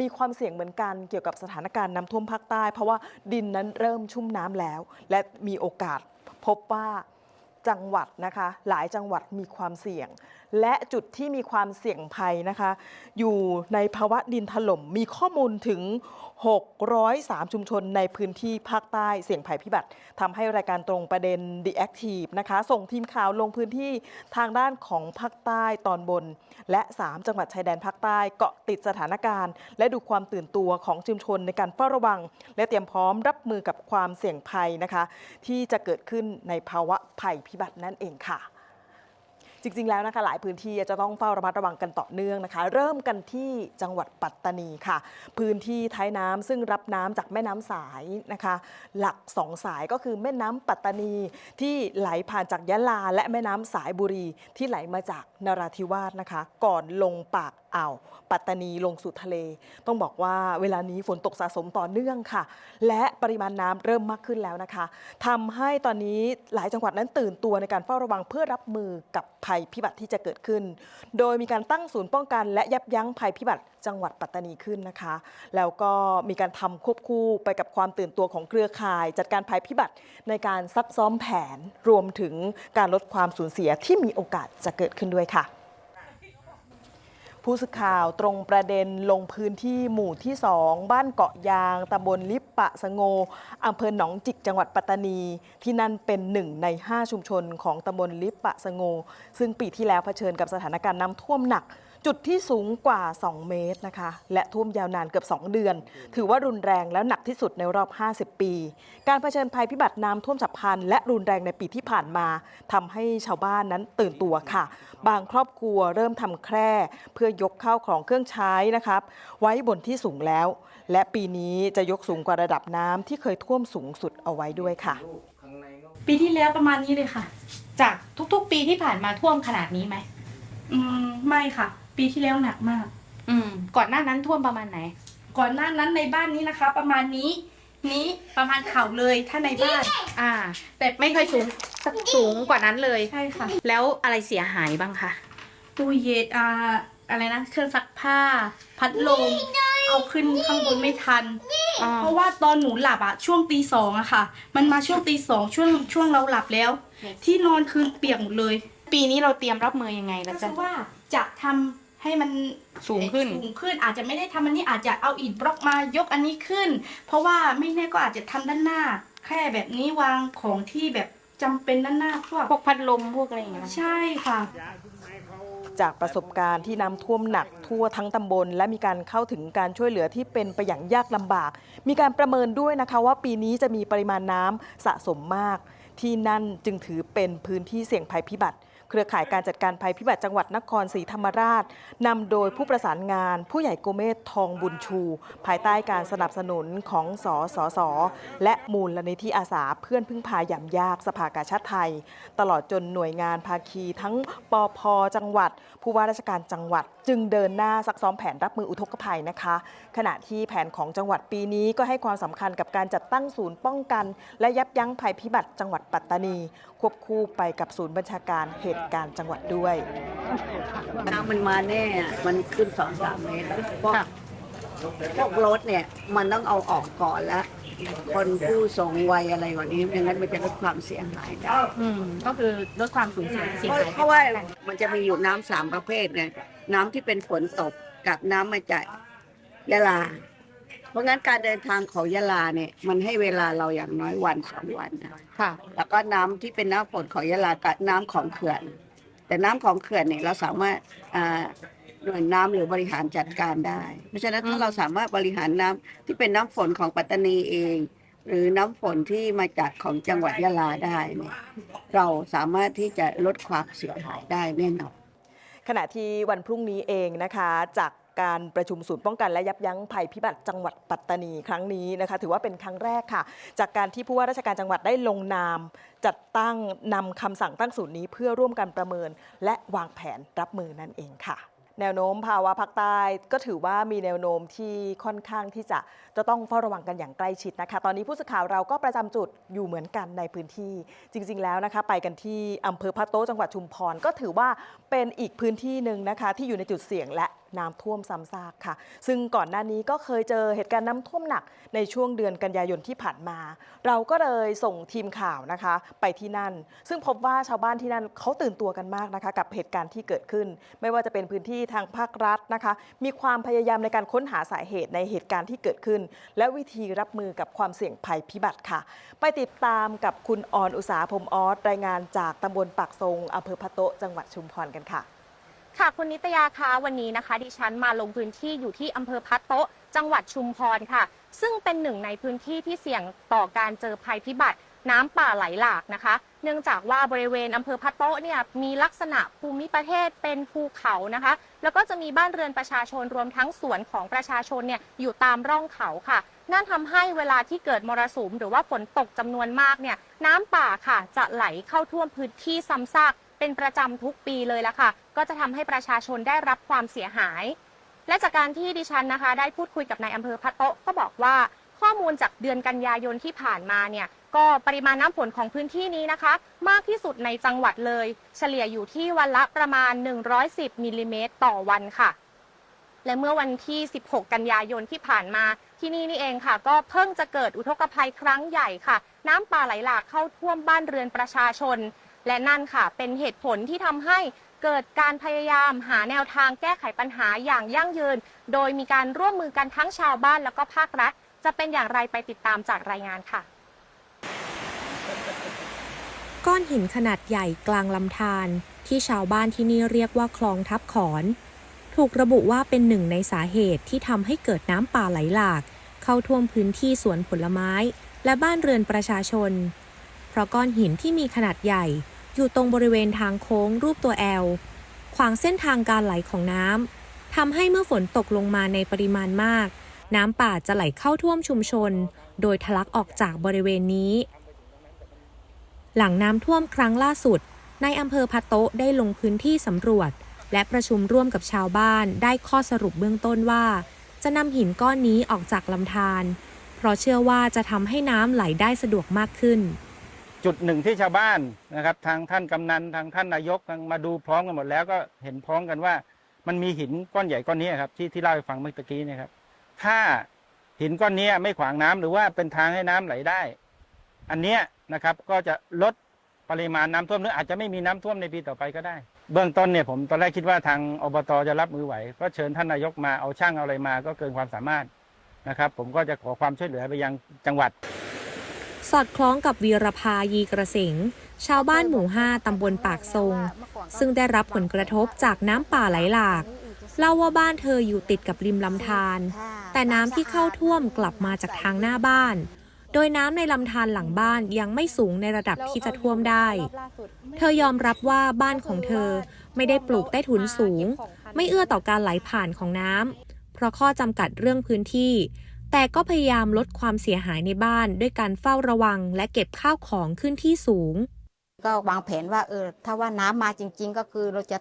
มีความเสี่ยงเหมือนกันเกี่ยวกับสถานการณ์น้ำท่วมภาคใต้ เพราะว่าดินนั้นเริ่มชุ่มน้ำแล้ว และมีโอกาสพบว่าจังหวัดนะคะ หลายจังหวัดมีความเสี่ยงและจุดที่มีความเสี่ยงภัยนะคะ อยู่ในภาวะดินถล่มมีข้อมูลถึง 603 ชุมชนในพื้นที่ภาคใต้เสี่ยงภัยพิบัติทำให้รายการตรงประเด็น The Active นะคะ ส่งทีมข่าวลงพื้นที่ทางด้านของภาคใต้ตอนบน และ 3 จังหวัดชายแดนภาคใต้เกาะติดสถานการณ์ และดูความตื่นตัวของชุมชนในการเฝ้าระวัง และเตรียมพร้อมรับมือกับความเสี่ยงภัยนะคะ ที่จะเกิดขึ้นในภาวะภัยพิบัตินั่นเองค่ะ จริง ๆ แล้วนะคะหลายพื้นที่จะต้องเฝ้าระมัดระวังกันต่อเนื่องนะคะ เริ่มกันที่จังหวัดปัตตานีค่ะ พื้นที่ท้ายน้ำซึ่งรับน้ำจากแม่น้ำสายนะคะ หลักสองสายก็คือแม่น้ำปัตตานีที่ไหลผ่านจากยะลา และแม่น้ำสายบุรีที่ไหลมาจากนราธิวาสนะคะ ก่อนลงปากอ่าวปัตตานีลงสู่ทะเล ต้องบอกว่าเวลานี้ฝนตกสะสมต่อเนื่องค่ะ และปริมาณน้ำเริ่มมากขึ้นแล้วนะคะทำให้ตอนนี้หลายจังหวัดนั้นตื่นตัวในการเฝ้าระวังเพื่อรับมือกับภัยพิบัติที่จะเกิดขึ้น โดยมีการตั้งศูนย์ป้องกัน และยับยั้งภัยพิบัติจังหวัดปัตตานีขึ้นนะคะ แล้วก็มีการทำควบคู่ไปกับความตื่นตัวของเครือข่าย จัดการภัยพิบัติในการซักซ้อมแผนรวมถึงการลดความสูญเสียที่มีโอกาสจะเกิดขึ้นด้วยค่ะ ผู้สื่อข่าวตรงประเด็นลงพื้นที่หมู่ที่ 2 บ้านเกาะยางตำบลลิปปะสงโงอำเภอหนองจิกจังหวัดปัตตานี ที่นั่นเป็นหนึ่งใน 5 ชุมชนของตำบลลิปปะสงโงซึ่งปีที่แล้วเผชิญกับสถานการณ์น้ำท่วมหนัก จุดที่สูงกว่า 2 เมตรนะคะ และท่วมยาวนานเกือบ 2 เดือน ถือว่ารุนแรงแล้วหนักที่สุดในรอบ 50 ปี การเผชิญภัยพิบัติน้ำท่วมฉับพลัน และรุนแรงในปีที่ผ่านมาทำให้ชาวบ้านนั้นตื่นตัวค่ะ บางครอบครัวเริ่มทำแคร่ เพื่อยกข้าวของเครื่องใช้นะครับ ไว้บนที่สูงแล้ว และปีนี้จะยกสูงกว่าระดับน้ำที่เคยท่วมสูงสุดเอาไว้ด้วยค่ะ ปีที่แล้วประมาณนี้เลยค่ะ จากทุกๆ ปีที่ผ่านมาท่วมขนาดนี้ไหมอืมไม่ค่ะ ปีที่แล้วหนักมาก อืม ก่อนหน้านั้นท่วมประมาณไหน ก่อนหน้านั้นในบ้านนี้นะคะ ประมาณนี้นี้ประมาณเข่าเลยถ้าในบ้าน อ่า แต่ไม่เคยสูงสักสูงกว่านั้นเลย ใช่ค่ะ แล้วอะไรเสียหายบ้างคะตู้เย็นอ่าอะไรนะเครื่องซักผ้า พัดลมเอาขึ้นข้างบนไม่ทันอ๋อเพราะว่าตอนหนูหลับอะช่วงตีสองอะค่ะ มันมาช่วงตีสองช่วงช่วงเราหลับแล้ว ที่นอนคืนเปียกหมดเลย ปีนี้เราเตรียมรับมือยังไงก็แล้วคืจะอว่าจะทำ ให้มันสูงขึ้น สูงขึ้นอาจจะไม่ได้ทำอันนี้อาจจะเอาอิฐบล็อกมายกอันนี้ขึ้น เพราะว่าไม่แน่ก็อาจจะทำด้านหน้า แค่แบบนี้วางของที่แบบจำเป็นด้านหน้าพวกพวกพัดลมพวกอะไรอย่างเงี้ยใช่ค่ะ จากประสบการณ์ที่น้ำท่วมหนักทั่วทั้งตำบล และมีการเข้าถึงการช่วยเหลือที่เป็นไปอย่างยากลำบาก มีการประเมินด้วยนะคะว่าปีนี้จะมีปริมาณน้ำสะสมมาก ที่นั่นจึงถือเป็นพื้นที่เสี่ยงภัยพิบัติ เครือข่ายการจัดการภัยพิบัติจังหวัดนครศรีธรรมราชนำโดยผู้ประสานงาน ผู้ใหญ่โกเมศทองบุญชู ภายใต้การสนับสนุนของสสส และมูลนิธิอาสาเพื่อนพึ่งพายามยากสภากาชาติไทย ตลอดจนหน่วยงานภาคีทั้งปอพจังหวัด ผู้ว่าราชการจังหวัด จึงเดินหน้าซักซ้อมแผนรับมืออุทกภัยนะคะ ขณะที่แผนของจังหวัดปีนี้ก็ให้ความสำคัญกับการจัดตั้งศูนย์ป้องกัน และยับยั้งภัยพิบัติจังหวัดปัตตานีควบคู่ไปกับศูนย์บัญชาการเหตุการณ์จังหวัดด้วย น้ำมันมาแน่อะมันขึ้นสองสามเมตรแล้วพวกค่ะพวกรถเนี่ย มันต้องเอาออกก่อนแล้ว คนผู้สูงวัยอะไรกว่านี้ไม่งั้นมันจะลดความเสียหายได้อืมก็คือลดความสูญเสียเสียเพราะหายเพราะว่ามันจะมีอยู่น้ำสามประเภทไงน้ำที่เป็นฝนตกกับน้ำมาจากยะลา เพราะงั้นการเดินทางของยะลาเนี่ยมันให้เวลาเราอย่างน้อยวันสองวันนะค่ะ แล้วก็น้ำที่เป็นน้ำฝนของยะลากับน้ำของเขื่อน แต่น้ำของเขื่อนเนี่ยเราสามารถอ่าหน่วยน้ำหรือบริหารจัดการได้ เพราะฉะนั้นอืถ้าม เราสามารถบริหารน้ำที่เป็นน้ำฝนของปัตตานีเอง หรือน้ำฝนที่มาจากของจังหวัดยะลาได้เนี่ยเราสามารถที่จะลดความเสียหายได้แน่นอน ขณะที่วันพรุ่งนี้เองนะคะ จาก การประชุมศูนย์ป้องกันและยับยั้งภัยพิบัติจังหวัดปัตตานีครั้งนี้นะคะ ถือว่าเป็นครั้งแรกค่ะ จากการที่ผู้ว่าราชการจังหวัดได้ลงนาม จัดตั้งนำคำสั่งตั้งศูนย์นี้เพื่อร่วมกันประเมิน และวางแผนรับมือนั่นเองค่ะแนวโน้มภาวะภาคใต้ก็ถือว่ามีแนวโน้มที่ค่อนข้างที่จะจะต้องเฝ้าระวังกันอย่างใกล้ชิดนะคะ ตอนนี้ผู้สื่อข่าวเราก็ประจำจุดอยู่เหมือนกันในพื้นที่ จริง ๆ แล้วนะคะ ไปกันที่อำเภอพะโต้จังหวัดชุมพรก็ถือว่าเป็นอีกพื้นที่หนึ่งนะคะ ที่อยู่ในจุดเสี่ยงและน้ำท่วมซ้ำซากค่ะ ซึ่งก่อนหน้านี้ก็เคยเจอเหตุการณ์น้ำท่วมหนักในช่วงเดือนกันยายนที่ผ่านมา เราก็เลยส่งทีมข่าวนะคะ ไปที่นั่น ซึ่งพบว่าชาวบ้านที่นั่นเขาตื่นตัวกันมากนะคะ กับเหตุการณ์ที่เกิดขึ้น ไม่ว่าจะเป็นพื้นที่ทางภาครัฐนะคะ มีความพยายามในการค้นหาสาเหตุในเหตุการณ์ที่เกิดขึ้น และวิธีรับมือกับความเสี่ยงภัยพิบัติค่ะ ไปติดตามกับคุณออนอุตสาหพรมออสรายงานจากตำบลปากทรงอำเภอพะโตจังหวัดชุมพรกันค่ะ ค่ะคุณนิตยาคะวันนี้นะคะ ดิฉันมาลงพื้นที่อยู่ที่อำเภอพัดโตะจังหวัดชุมพรค่ะ ซึ่งเป็นหนึ่งในพื้นที่ที่เสี่ยงต่อการเจอภัยพิบัติ น้ำป่าไหลหลากนะคะ เนื่องจากว่าบริเวณอำเภอพัดโตะเนี่ยมีลักษณะภูมิประเทศเป็นภูเขานะคะ แล้วก็จะมีบ้านเรือนประชาชนรวมทั้งสวนของประชาชนเนี่ยอยู่ตามร่องเขาค่ะนั่นทำให้เวลาที่เกิดมรสุมหรือว่าฝนตกจำนวนมากเนี่ยน้ำป่าค่ะจะไหลเข้าท่วมพื้นที่ซ้ำซาก เป็นประจำทุกปีเลยละค่ะ ก็จะทำให้ประชาชนได้รับความเสียหาย และจากการที่ดิฉันนะคะ ได้พูดคุยกับนายอำเภอพะโตะก็บอกว่าข้อมูลจากเดือนกันยายนที่ผ่านมาเนี่ยก็ปริมาณน้ำฝนของพื้นที่นี้นะคะ มากที่สุดในจังหวัดเลย เฉลี่ยอยู่ที่วันละประมาณ 110มิลลิเมตรต่อวันค่ะ และเมื่อวันที่ 16 กันยายนที่ผ่านมาที่นี่นี่เองค่ะ ก็เพิ่งจะเกิดอุทกภัยครั้งใหญ่ค่ะ น้ำป่าไหลหลากเข้าท่วมบ้านเรือนประชาชน และนั่นค่ะ เป็นเหตุผลที่ทำให้เกิดการพยายามหาแนวทางแก้ไขปัญหาอย่างยั่งยืน โดยมีการร่วมมือกันทั้งชาวบ้านแล้วก็ภาครัฐ จะเป็นอย่างไรไปติดตามจากรายงานค่ะ ก้อนหินขนาดใหญ่กลางลำธารที่ชาวบ้านที่นี่เรียกว่าคลองทับขอน ถูกระบุว่าเป็นหนึ่งในสาเหตุที่ทำให้เกิดน้ำป่าไหลหลาก เข้าท่วมพื้นที่สวนผลไม้ และบ้านเรือนประชาชน เพราะก้อนหินที่มีขนาดใหญ่ อยู่ตรงบริเวณทางโค้งรูปตัวแอลขวางเส้นทางการไหลของน้ำทำให้เมื่อฝนตกลงมาในปริมาณมาก น้ำป่าจะไหลเข้าท่วมชุมชน โดยทะลักออกจากบริเวณนี้ หลังน้ำท่วมครั้งล่าสุดในอำเภอพะโตะได้ลงพื้นที่สำรวจ และประชุมร่วมกับชาวบ้านได้ข้อสรุปเบื้องต้นว่า จะนำหินก้อนนี้ออกจากลำธารเพราะเชื่อว่าจะทำให้น้ำไหลได้สะดวกมากขึ้น จุดหนึ่งที่ชาวบ้านนะครับ ทางท่านกำนันทางท่านนายกทางมาดูพร้อมกันหมดแล้วก็เห็นพร้อมกันว่า มันมีหินก้อนใหญ่ก้อนนี้ครับที่ที่เล่าให้ฟังเมื่อกี้นะครับ ถ้าหินก้อนนี้ไม่ขวางน้ำหรือว่าเป็นทางให้น้ำไหลได้ อันเนี้ยนะครับก็จะลดปริมาณน้ำท่วมหรืออาจจะไม่มีน้ำท่วมในปีต่อไปก็ได้ เบื้องต้นเนี่ยผมตอนแรกคิดว่าทางอบตจะรับมือไหว ก็เชิญท่านนายกมาเอาช่างเอาอะไรมาก็เกินความสามารถนะครับ ผมก็จะขอความช่วยเหลือไปยังจังหวัด สอดคล้องกับวีรพายีกระสิงชาวบ้านหมู่5ตำบลปากทรง ซึ่งได้รับผลกระทบจากน้ำป่าไหลหลาก เล่าว่าบ้านเธออยู่ติดกับริมลำธาร แต่น้ำที่เข้าท่วมกลับมาจากทางหน้าบ้าน โดยน้ำในลำธารหลังบ้านยังไม่สูงในระดับที่จะท่วมได้ เธอยอมรับว่าบ้านของเธอไม่ได้ปลูกใต้ถุนสูง ไม่เอื้อต่อการไหลผ่านของน้ำเพราะข้อจำกัดเรื่องพื้นที่ แต่ก็พยายามลดความเสียหายในบ้านด้วยการเฝ้าระวัง และเก็บข้าวของขึ้นที่สูง ก็วางแผนว่าเออถ้าว่าน้ำมาจริง ๆ ก็คือเราจะ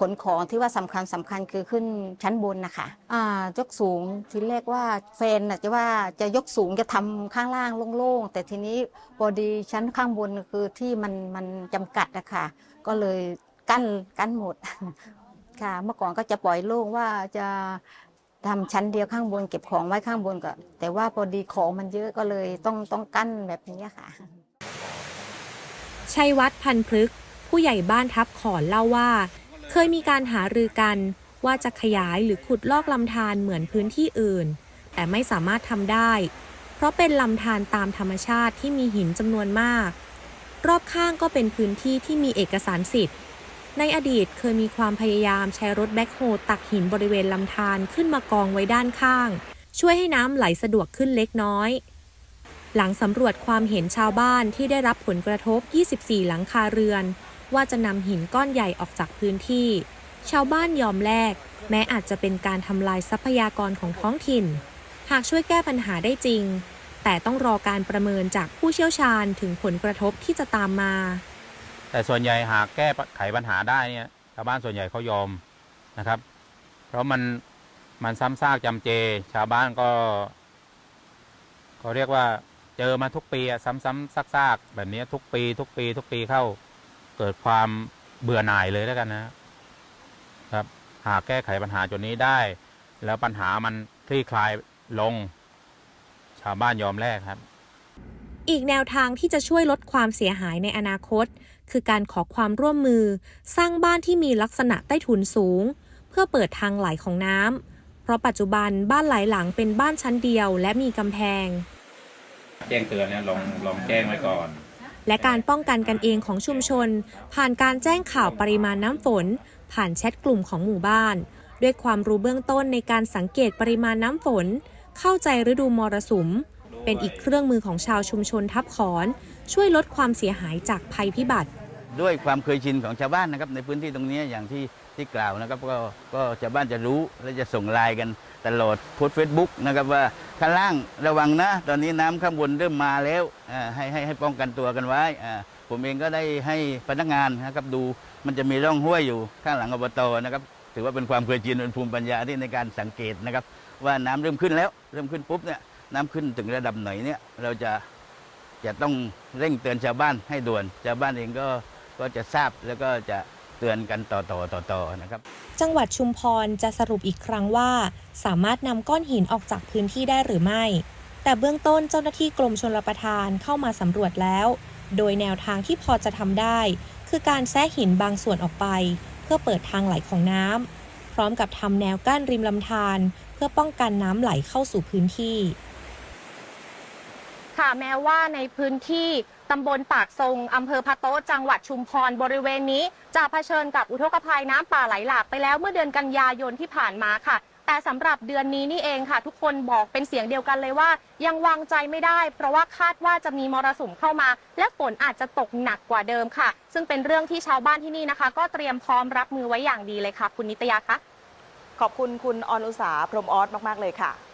ขนของที่ว่าสำคัญสำคัญคือขึ้นชั้นบนนะคะอ่ายกสูงทีแรกว่าแฟนนะจะว่าจะยกสูงจะทำข้างล่างโล่งๆแต่ทีนี้พอดีชั้นข้างบนคือที่มันมันจำกัดนะคะก็เลยกั้นกั้นหมดค่ะ เมื่อก่อนก็จะปล่อยโล่งว่าจะ ทำชั้นเดียวข้างบนเก็บของไว้ข้างบนก็ แต่ว่าพอดีของมันเยอะก็เลยต้องต้องกั้นแบบนี้ค่ะ ชัยวัฒน์พันพฤกษ์ผู้ใหญ่บ้านทับขอนเล่าว่า เคยมีการหารือกันว่าจะขยายหรือขุดลอกลำธารเหมือนพื้นที่อื่น แต่ไม่สามารถทำได้ เพราะเป็นลำธารตามธรรมชาติที่มีหินจำนวนมาก รอบข้างก็เป็นพื้นที่ที่มีเอกสารสิทธิ์ ในอดีตเคยมีความพยายามใช้รถแบ็คโฮตักหินบริเวณลำธารขึ้นมากองไว้ด้านข้าง ช่วยให้น้ำไหลสะดวกขึ้นเล็กน้อย หลังสำรวจความเห็นชาวบ้านที่ได้รับผลกระทบ 24 หลังคาเรือน ว่าจะนำหินก้อนใหญ่ออกจากพื้นที่ ชาวบ้านยอมแลกแม้อาจจะเป็นการทำลายทรัพยากรของท้องถิ่น หากช่วยแก้ปัญหาได้จริง แต่ต้องรอการประเมินจากผู้เชี่ยวชาญถึงผลกระทบที่จะตามมา แต่ส่วนใหญ่หากแก้ไขปัญหาได้เนี่ยชาวบ้านส่วนใหญ่เขายอมนะครับ เพราะมันมันซ้ำซากจำเจ ชาวบ้านก็เขาเรียกว่าเจอมาทุกปีอะซ้ำๆซากๆแบบนี้ทุกปี ทุกปี ทุกปีเข้าเกิดความเบื่อหน่ายเลยแล้วกันนะครับ หากแก้ไขปัญหาจุดนี้ได้ แล้วปัญหามันคลี่คลายลง ชาวบ้านยอมแลกครับ อีกแนวทางที่จะช่วยลดความเสียหายในอนาคต คือการขอความร่วมมือ สร้างบ้านที่มีลักษณะใต้ถุนสูง เพื่อเปิดทางไหลของน้ำเพราะปัจจุบันบ้านหลายหลังเป็นบ้านชั้นเดียว และมีกำแพง แจ้งเตือนเนี่ยลองลองแจ้งไว้ก่อน และการป้องกันกันเองของชุมชน ผ่านการแจ้งข่าวปริมาณน้ำฝน ผ่านแชทกลุ่มของหมู่บ้าน ด้วยความรู้เบื้องต้นในการสังเกตปริมาณน้ำฝน เข้าใจฤดูมรสุม เป็นอีกเครื่องมือของชาวชุมชนทับขอน ช่วยลดความเสียหายจากภัยพิบัติ ด้วยความเคยชินของชาวบ้านนะครับในพื้นที่ตรงนี้อย่างที่ที่กล่าวนะครับก็ก็ชาวบ้านจะรู้และจะส่งไลน์กันตลอดโพสเฟซบุ๊กนะครับว่าข้างล่างระวังนะ ตอนนี้น้ำข้างบนเริ่มมาแล้วให้ให้ให้ป้องกันตัวกันไว้ผมเองก็ได้ให้พนักงานนะครับดูมันจะมีร่องห้วยอยู่ข้างหลังอบตนะครับถือว่าเป็นความเคยชินเป็นภูมิปัญญาที่ในการสังเกตนะครับว่าน้ำเริ่มขึ้นแล้วเริ่มขึ้นปุ๊บเนี่ย น้ำขึ้นถึงระดับไหนเนี่ยเราจะจะต้องเร่งเตือนชาวบ้านให้ด่วน ชาวบ้านเองก็ก็จะทราบแล้วก็จะเตือนกันต่อต่อต่อต่อนะครับ จังหวัดชุมพรจะสรุปอีกครั้งว่า สามารถนำก้อนหินออกจากพื้นที่ได้หรือไม่ แต่เบื้องต้นเจ้าหน้าที่กรมชลประทานเข้ามาสำรวจแล้ว โดยแนวทางที่พอจะทำได้ คือการแซะหินบางส่วนออกไป เพื่อเปิดทางไหลของน้ำพร้อมกับทำแนวกั้นริมลำธารเพื่อป้องกันน้ำไหลเข้าสู่พื้นที่ ค่ะ แม้ว่าในพื้นที่ตำบลปากทรงอำเภอพะโต๊ะจังหวัดชุมพรบริเวณนี้ จะเผชิญกับอุทกภัยน้ำป่าไหลหลากไปแล้วเมื่อเดือนกันยายนที่ผ่านมาค่ะ แต่สำหรับเดือนนี้นี่เองค่ะ ทุกคนบอกเป็นเสียงเดียวกันเลยว่า ยังวางใจไม่ได้ เพราะว่าคาดว่าจะมีมรสุมเข้ามา และฝนอาจจะตกหนักกว่าเดิมค่ะ ซึ่งเป็นเรื่องที่ชาวบ้านที่นี่นะคะ ก็เตรียมพร้อมรับมือไว้อย่างดีเลยค่ะ คุณนิตยาคะขอบคุณคุณออนอุสาพรหมออสมากๆเลยค่ะ